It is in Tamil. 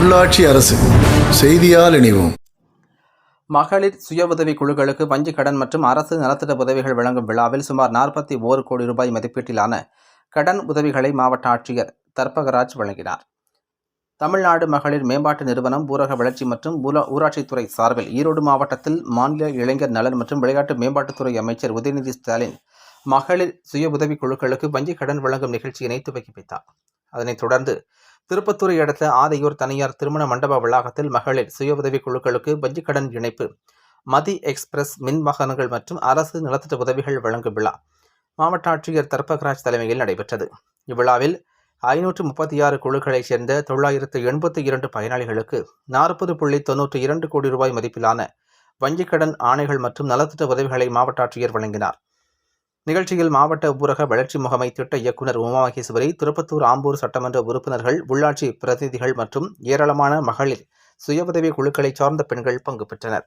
உள்ளாட்சி அரசு செய்தியால் இணைவோம். மகளிர் சுய உதவி குழுக்களுக்கு வங்கிக் கடன் மற்றும் அரசு நலத்திட்ட உதவிகள் வழங்கும் விழாவில் சுமார் நாற்பத்தி ஓரு கோடி ரூபாய் மதிப்பீட்டிலான கடன் உதவிகளை மாவட்ட ஆட்சியர் தர்பகராஜ் வழங்கினார். தமிழ்நாடு மகளிர் மேம்பாட்டு நிறுவனம் ஊரக வளர்ச்சி மற்றும் ஊராட்சித்துறை சார்பில் ஈரோடு மாவட்டத்தில் மாநில இளைஞர் நலன் மற்றும் விளையாட்டு மேம்பாட்டுத்துறை அமைச்சர் உதயநிதி ஸ்டாலின் மகளிர் சுய உதவி குழுக்களுக்கு வங்கிக் கடன் வழங்கும் நிகழ்ச்சியினை துவக்கி வைத்தார். அதனைத் தொடர்ந்து திருப்பத்தூரை அடுத்த ஆதையூர் தனியார் திருமண மண்டப வளாகத்தில் மகளிர் சுய உதவிக் குழுக்களுக்கு வங்கிக் கடன் இணைப்பு மதி எக்ஸ்பிரஸ் மின் வாகனங்கள் மற்றும் அரசு நலத்திட்ட உதவிகள் வழங்கும் விழா மாவட்ட ஆட்சியர் தர்பகராஜ் தலைமையில் நடைபெற்றது. இவ்விழாவில் ஐநூற்று முப்பத்தி ஆறு குழுக்களைச் சேர்ந்த தொள்ளாயிரத்து எண்பத்தி இரண்டு பயனாளிகளுக்கு நாற்பது புள்ளி தொன்னூற்றி இரண்டு கோடி ரூபாய் மதிப்பிலான வங்கிக் கடன் ஆணைகள் மற்றும் நலத்திட்ட உதவிகளை மாவட்ட ஆட்சியர் வழங்கினார். நிகழ்ச்சியில் மாவட்ட ஊரக வளர்ச்சி முகமை திட்ட இயக்குநர் உமா மகேஸ்வரி திருப்பத்தூர் ஆம்பூர் சட்டமன்ற உறுப்பினர்கள் உள்ளாட்சி பிரதிநிதிகள் மற்றும் ஏராளமான மகளிர் சுய உதவி குழுக்களைச் சார்ந்த பெண்கள் பங்கு பெற்றனர்.